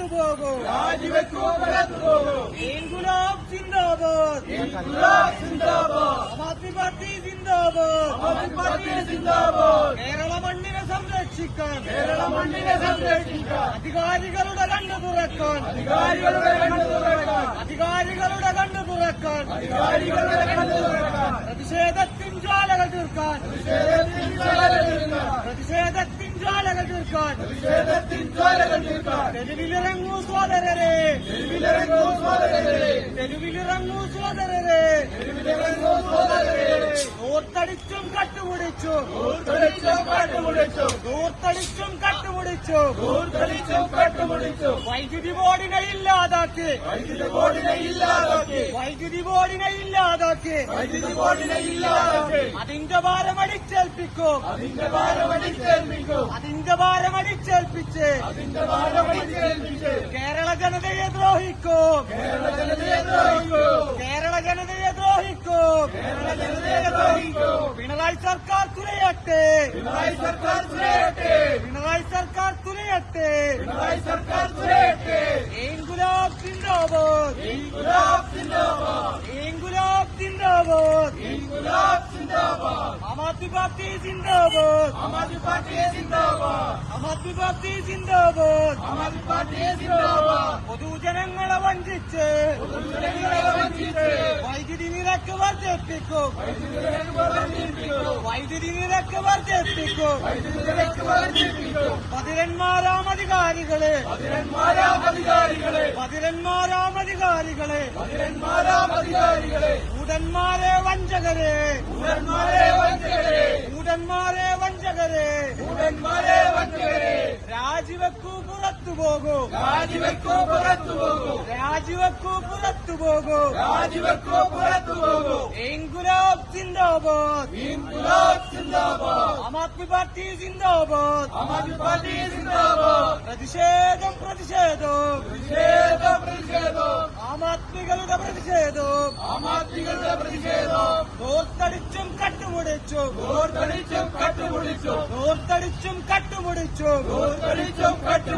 രാജിവെക്കൂ. പുറത്തു പോകൂ ഇൻകുലാബ് സിന്ദാബാദ്. ഇൻകുലാബ് സിന്ദാബാദ്. ആദ്മി പാർട്ടി സിന്ദാബാദ്. ആം പാർട്ടി സിന്ദാബാദ്. കേരള മണ്ണിനെ സംരക്ഷിക്കാൻ. കേരള മണ്ണിനെ സംരക്ഷിക്കാൻ. അധികാരികളുടെ കണ്ണു തുറക്കാൻ. അധികാരികളുടെ കണ്ണു തുറക്കാൻ. അധികാരികളുടെ കണ്ണു തുറക്കാൻ. അധികാരികളുടെ കണ്ണു തുറക്കാൻ. പ്രതിഷേധത്തിൻ ജ്വാലകൾ തീർക്കാൻ. നിഷേധത്തിൻ ജ്വാലകൾ തീർക്കാൻ പ്രതിഷേധത്തിൻ ജ്വാലകൾ തീർക്കാൻ നിഷേധത്തിൻ ജ്വാലകൾ തീർക്കാൻ തെരുവിലിറങ്ങൂ സോദരരെ തെരുവിലിറങ്ങൂ സോദരരെ തെരുവിലിറങ്ങൂ സോദരരെ తెలుగులు రంగు ഓർത്തടിച്ചും കട്ടുമുടിച്ചു. ഊർത്തടിച്ചും കട്ടുമുടിച്ചു. വൈദ്യുതി ബോർഡിനെ ഇല്ലാതാക്കി. വൈദ്യുതി ബോർഡിനെ ഇല്ലാതാക്കി. വൈദ്യുതി ബോർഡിനെ ഇല്ലാതാക്കി. വൈദ്യുതി ബോർഡിനെ ഇല്ലാതാക്കി. അതിന്റെ ഭാരം അടിച്ചേൽപ്പിക്കും. അതിന്റെ ഭാരം അടിച്ചേൽപ്പിക്കും. അതിന്റെ ഭാരം അടിച്ചേൽപ്പിച്ച് അതിന്റെ ഭാരം അടിച്ചേൽപ്പിച്ച് കേരള ജനതയെ ദ്രോഹിക്കും. കേരള ജനതയെ ദ്രോഹിക്കും. കേരള ജനതയെ ദ്രോഹിക്കും. കേരള ജനതയെ ദ്രോഹിക്കും. പിണറായി സർക്കാർ തുലയട്ടെ. പിണറായി സർക്കാർ തുലയട്ടെ. പിണറായി സർക്കാർ തുലയട്ടെ. ഇൻകുലാബ് സിന്ദാബാദ്. ഇൻകുലാബ് സിന്ദാബാദ്. ഇൻകുലാബ് സിന്ദാബാദ്. ഇൻകുലാബ് സിന്ദാബാദ്. ആം ആദ്മി പാർട്ടി സിന്ദാബാദ്. ആം ആദ്മി പാർട്ടിയെ സിന്ദാബാദ്. ആം ആദ്മി പാർട്ടി സിന്ദാബാദ്. ആം ആദ്മി പാർട്ടിയെ സിന്ദാബാദ്. പൊതുജനങ്ങളെ വഞ്ചിച്ച് നിരക്ക് വർദ്ധിപ്പിക്കും. വൈദ്യുതി നിരക്ക് വർദ്ധിപ്പിക്കും. പതിരന്മാരാം അധികാരികളെ. പതിരന്മാരാം അധികാരികളെ. അധികാരികളെ വഞ്ചകരെ. കൂടന്മാരെ വഞ്ചകരെ. രാജിവെക്കൂ. പുറത്തു പോകൂ. രാജിവെക്കൂ പുറത്തു പോകൂ. രാജിവെക്കൂ പുറത്തു പോകൂ. രാജിവെക്കൂ പുറത്തു പോകൂ. ഇൻകുലാബ് സിന്ദാബാദ്. ഇൻകുലാബ് സിന്ദാബാദ്. ആം ആദ്മി പാർട്ടി സിന്ദാബാദ്. ആം ആദ്മി പാർട്ടി സിന്ദാബാദ്. പ്രതിഷേധം പ്രതിഷേധം. പ്രതിഷേധം പ്രതിഷേധം. ആം ആദ്മികളുടെ പ്രതിഷേധം. ആം ആദ്മികളുടെ പ്രതിഷേധം. ഓർത്തടിച്ചും കട്ടുമുടിച്ചു. ഓർത്തടിച്ചും കട്ടുപിടിച്ചു ഓർത്തടിച്ചും കട്ടുമുടിച്ചു. ഓർത്തടിച്ചും കട്ടുപിടിച്ചു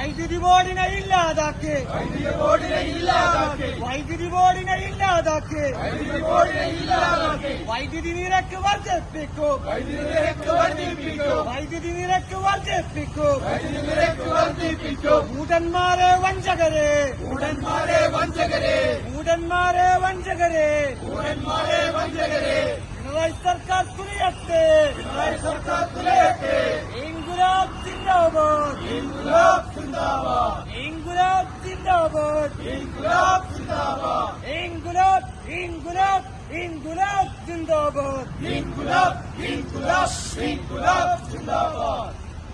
വൈദ്യുതി ബോർഡിനെ ഇല്ലാതാക്കി. വൈദ്യുതി ബോർഡിനെ ഇല്ലാതാക്കി. വൈദ്യുതി ബോർഡിനെ ഇല്ലാതാക്കി. വൈദ്യുതി ബോർഡിനെ ഇല്ലാതാക്കി. വൈദ്യുതി നിരക്ക് വർദ്ധിപ്പിക്കും. വൈദ്യുതി നിരക്ക് വർദ്ധിപ്പിക്കും. വൈദ്യുതി നിരക്ക് വർദ്ധിപ്പിക്കും. വൈദ്യുതി നിരക്ക് വർദ്ധിപ്പിക്കും. കൂടന്മാരെ വഞ്ചകരെ. കൂടന്മാരെ വഞ്ചകരെ. കൂടന്മാരെ വഞ്ചകരെ. കൂടന്മാരെ വഞ്ചകരെ. പിണറായി സർക്കാർ തുലയട്ടെ പിണറായി സർക്കാർ തുലയട്ടെ ഇൻകുലാബ് സിന്ദാബാദ് ഇൻകുലാബ് സിന്ദാബാദ് ഇൻകുലാബ് സിന്ദാബാദ് ഇൻകുലാബ് സിന്ദാബാദ് ഇൻകുലാബ് ഇൻകുലാബ് ഇൻകുലാബ് സിന്ദാബാദ് ഇൻകുലാബ് ഇൻകുലാബ് ഇൻകുലാബ് സിന്ദാബാദ്